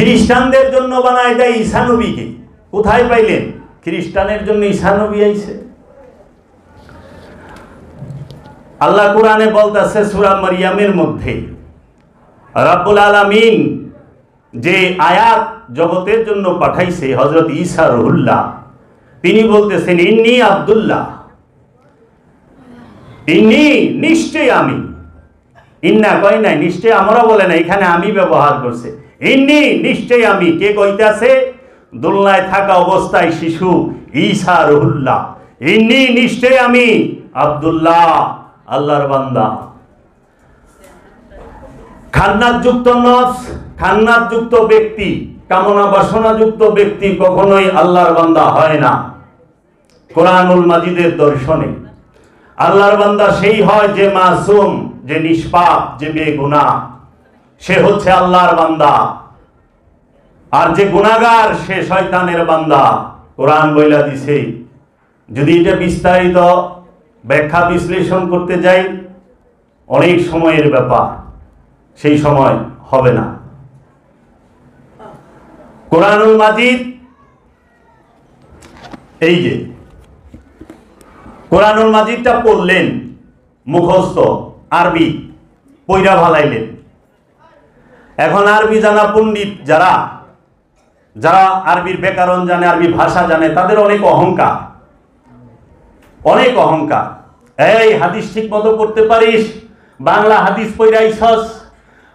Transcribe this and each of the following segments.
খ্রিস্টানদের জন্য বানায় দেয় ঈশানবীকে কোথায় পাইলেন? খ্রিস্টানের জন্য ঈশানবী আইছে। আল্লাহ কোরআনে বলতেছে সূরা মারিয়ামের মধ্যে, রাব্বুল আলামিন যে আয়াত জগতের জন্য পাঠাইছে হজরত ঈসা রহুল্লাহ, তিনি বলতেছেন, ইন্নি আব্দুল্লাহ, ইন্নি নিশ্চয় আমি। ইন্না কয় নাই নিশ্চয় আমরা বলে না এখানে আমি ব্যবহার করছে। ইন্নি নিশ্চয় আমি কে কইতাছে? দোলনায় থাকা অবস্থায় শিশু ঈসা রহুল্লাহ। ইন্নি নিশ্চয় আমি আব্দুল্লাহ, আল্লাহর বান্দা। খান্নাত যুক্ত নফস খান্নাত যুক্ত ব্যক্তি, কামনা বাসনা যুক্ত ব্যক্তি কখনোই আল্লাহর বান্দা হয় না। কোরআনুল মাজিদের দর্শনে। আল্লাহর বান্দা সেই হয় যে মাসুম, যে নিষ্পাপ, যে বেগুনা সে হচ্ছে আল্লাহর বান্দা। আর যে গুণাগার সে শয়তানের বান্দা। কোরআন বইলা দিছে। যদি এটা বিস্তারিত ব্যাখ্যা বিশ্লেষণ করতে যাই, অনেক সময়ের ব্যাপার। সেই সময় হবে না। কোরআনুল মাজিদ, এই যে, কোরআনুল মাজিদটা পড়লেন মুখস্থ, আরবি পৈরা ভালাইলেন। এখন আরবি জানা পণ্ডিত যারা যারা আরবির ব্যাকরণ জানে, আরবি ভাষা জানে, তাদের অনেক অহংকার। অনেক অহংকার। এই হাদিস ঠিক মতো করতে পারিস? বাংলা হাদিস পইরাইছস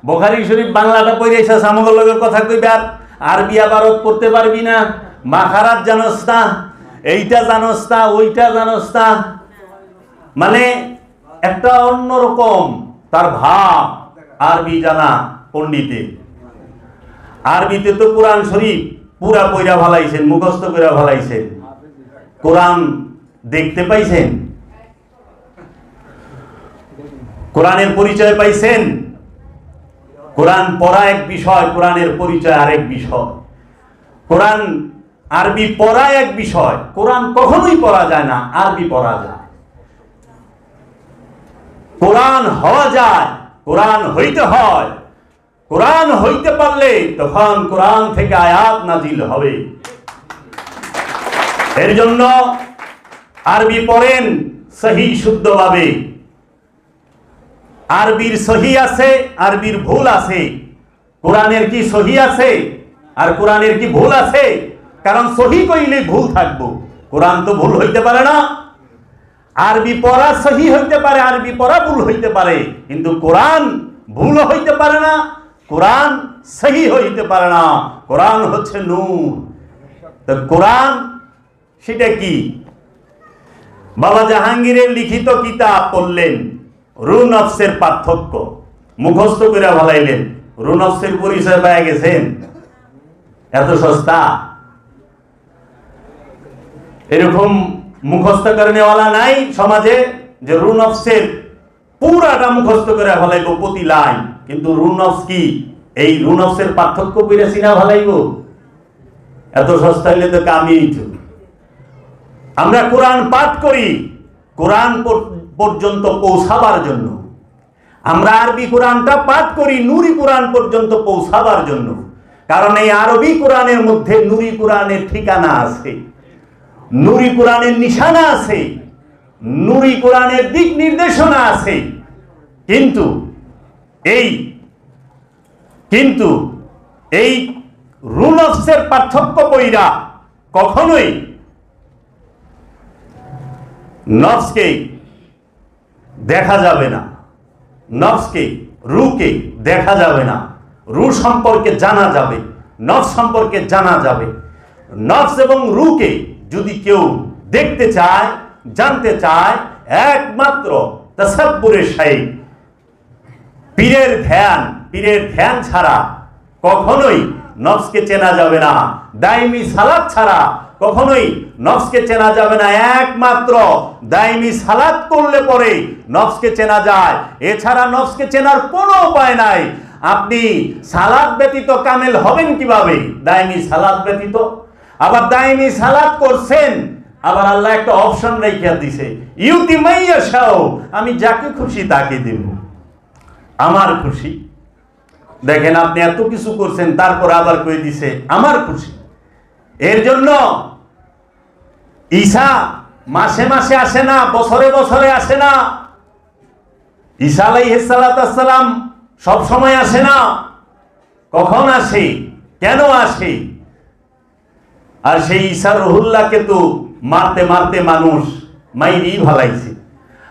বোখারি শরীফ বাংলাটা পইরাইছস আমাদের লগে কথা কইবে আর আরবি আবারত করতে পারবি না। মাখারাত জানস না, এইটা জানস না, ওইটা জানস না। মানে একটা অন্যরকম তার ভাব আরবি জানা। পণ্ডিতে। আরবিতে তো কোরআন শরীফ, পুরা পইরা ভালাইছেন, মুখস্থ কইরা ভালাইছেন। কোরআন দেখতে পাইছেন? কোরআনের পরিচয় পাইছেন? কোরআন পড়া এক বিষয়, কোরআনের পরিচয় আরেক বিষয়। কোরআন আরবি পড়া এক বিষয়, কোরআন কখনোই পড়া যায় না, আরবি পড়া যায়। কোরআন হওয়া যায়, কোরআন হইতে হয়। কোরআন হইতে পারলে তখন কোরআন থেকে আয়াত নাজিল হবে। এর জন্য আরবি পড়েন সহি শুদ্ধভাবে। আরবির সহি আছে, আরবির ভুল আছে। কোরআনের কি সহি আছে আর কোরআনের কি ভুল আছে? কারণ সহি কইলে ভুল থাকব। কোরআন তো ভুল হইতে পারে না। আরবি পড়া সহি হইতে পারে, আরবি পড়া ভুল হইতে পারে। কিন্তু কোরআন ভুল হইতে পারে না। কোরআন সহি হইতে পারে না। কোরআন হচ্ছে নূর। তো কোরআন সেটা কি? বাবা জাহাঙ্গীরের লিখিত কিতাব পড়লেন রুনফসের পার্থক্য। মুখস্থ করে ভালাইলেন রুনফসের পরিচয় পেয়ে গেছেন। এত সস্তা। এরকম মুখস্থ করে নেওয়ালা নাই সমাজে যে রুনফসের পুরাটা মুখস্থ করে ভালাইব প্রতি লাইন। কিন্তু রুনস কি? এই রুনফসের পার্থক্য পেরে সিনা ভালাইব? এত সস্তা হইলে তো কামিয়ে আমরা কোরআন পাঠ করি, কোরআন পর্যন্ত পৌঁছাবার জন্য। আমরা আরবি কোরআনটা পাঠ করি, নুরি কোরআন পর্যন্ত পৌঁছাবার জন্য। কারণ এই আরবি কোরআনের মধ্যে নুরি কোরআনের ঠিকানা আছে। নুরি কোরআনের নিশানা আছে। নুরি কোরআনের দিক নির্দেশনা আছে। কিন্তু এই কিন্তু এই রুল অফসের পার্থক্য বইরা কখনোই নফসকে দেখা যাবে না। নফসকে, রুকে দেখা যাবে না। রু সম্পর্কে জানা যাবে, নফস সম্পর্কে জানা যাবে। নফস এবং রুকে যদি কেউ দেখতে চায় জানতে চায় একমাত্র তসব্বুরের সাই পীরের ধ্যান পীরের ধ্যান ছাড়া কখনোই নফসকে চেনা যাবে না। দাইমি সালাদ ছাড়া কখনোই নফসকে চেনা যাবে না। একমাত্র দাইমি সালাদ করলে পরে নফসকে চেনা যায়। এছাড়া নফসকে চেনার কোনো উপায় নাই। আপনি সালাদ ব্যতীত কামেল হবেন কীভাবে? দাইমি সালাদ ব্যতীত। আবার দাইমি সালাদ করছেন আবার আল্লাহ একটা অপশন রেখে দিছে ইউতি মাইয়া শাও, আমি যাকে খুশি তাকে দেব। আমার খুশি। দেখেন আপনি এত কিছু করছেন, তারপর আবার কয়ে দিছে, আমার খুশি। এর জন্য ঈশা মাসে মাসে আসে না, বছরে বছরে আসে না। ঈসা আলাইহিসালাম সব সময় আসে না। কখন আসে? কেন আসে? আর সেই ঈসা রহুল্লাহকে তো মারতে মারতে মানুষ মাইরি ভালাইছে।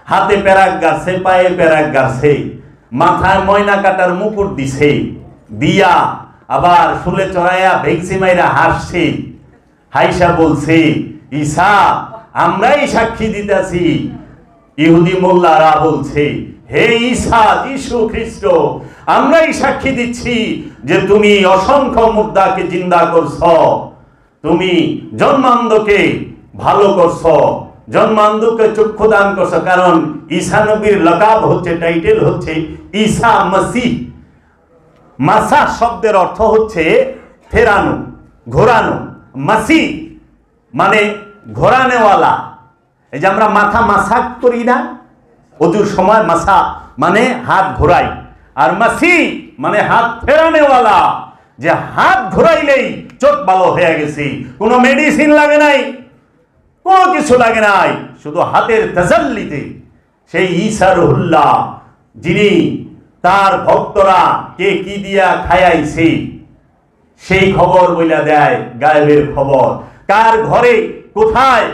হাতে প্যারাক গাছে, পায়ে প্যারাক গাছে, মাথায় ময়না কাটার মুকুট দিছে, দিয়া আবার শুলে চড়াইয়া ভেংসি মাইরা হাসছে। হাইসা বলছে, ঈসা, আমরাই সাক্ষী দিতেছি। ইহুদি মোল্লারা বলছে, হে ঈসা, যিশু খ্রিস্ট, আমরাই সাক্ষী দিচ্ছি যে তুমি অসংখ্য মুদ্রাকে জিন্দা করছ। তুমি জন্মান্ধকে ভালো করছ, জন্মান্ধকে চক্ষু দান করছ, কারণ ঈসা নবীর লকাব হচ্ছে, টাইটেল হচ্ছে ঈশা মসিহ। মাসা শব্দের অর্থ হচ্ছে ফেরানো, ঘোরানো। মাসি মানে ঘোরানেওয়ালা। এই যে আমরা মাথা মাসা করি না, অজুর সময় মাসা মানে হাত ঘোরাই। আর মাসি মানে হাত ফেরানেওয়ালা, যে হাত ঘোরাইলেই চোখ ভালো হয়ে গেছে। কোনো মেডিসিন লাগে নাই। কোনো কিছু লাগে নাই। শুধু হাতের তাজাল্লিতে সেই ঈসা রহুল্লাহ, যিনি তার ভক্তরা কে কি দিয়া খায়াইছে, সেই খবর বইলা দেয়, গায়েবের খবর। কার ঘরে কোথায়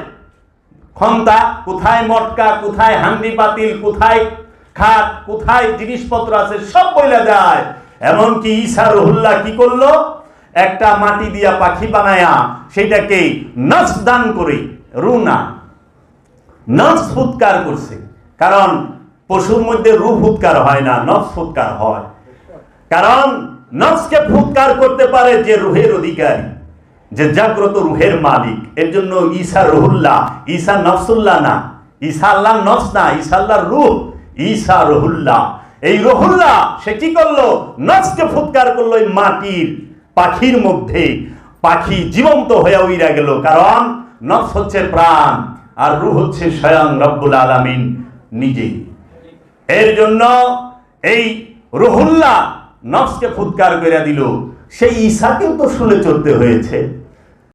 ক্ষমতা, কোথায় মটকা, কোথায় হান্ডি পাতিল, কোথায় খাট, কোথায় জিনিসপত্র আছে, সব বইলা দেয়। এমনকি ঈসা রহুল্লাহ কি করল? একটা মাটি দিয়া পাখি বানায়া সেটাকে নস দান করে রুনা। নফস ফুৎকার করছে। কারণ পশুর মধ্যে রূপ ফুৎকার হয় না, নফস ফুৎকার হয়। কারণ নফসকে ফুৎকার করতে পারে যে রুহের অধিকারী, যে জাগ্রত রুহের মালিক। এর জন্য ঈসা রহুল্লাহ, ঈসা নফসুল্লাহ না, ঈসা আল্লাহ নফস না, ঈসা আল্লাহর রূহ ঈসা রহুল্লাহ। এই রহুল্লাহ, সে কি করল? নফসকে ফুৎকার করল এই মাটির, পাখির মধ্যে। পাখি জীবন্ত হয়ে উইরা গেল। কারণ নফস হচ্ছে প্রাণ, আর রু হচ্ছে স্বয়ং রব্বুল আলামিন নিজেই। এর জন্য এই রহুল্লাহ নফসকে ফুৎকার করে দিল। সেই ঈশাকেও কিন্তু শুনে চলতে হয়েছে।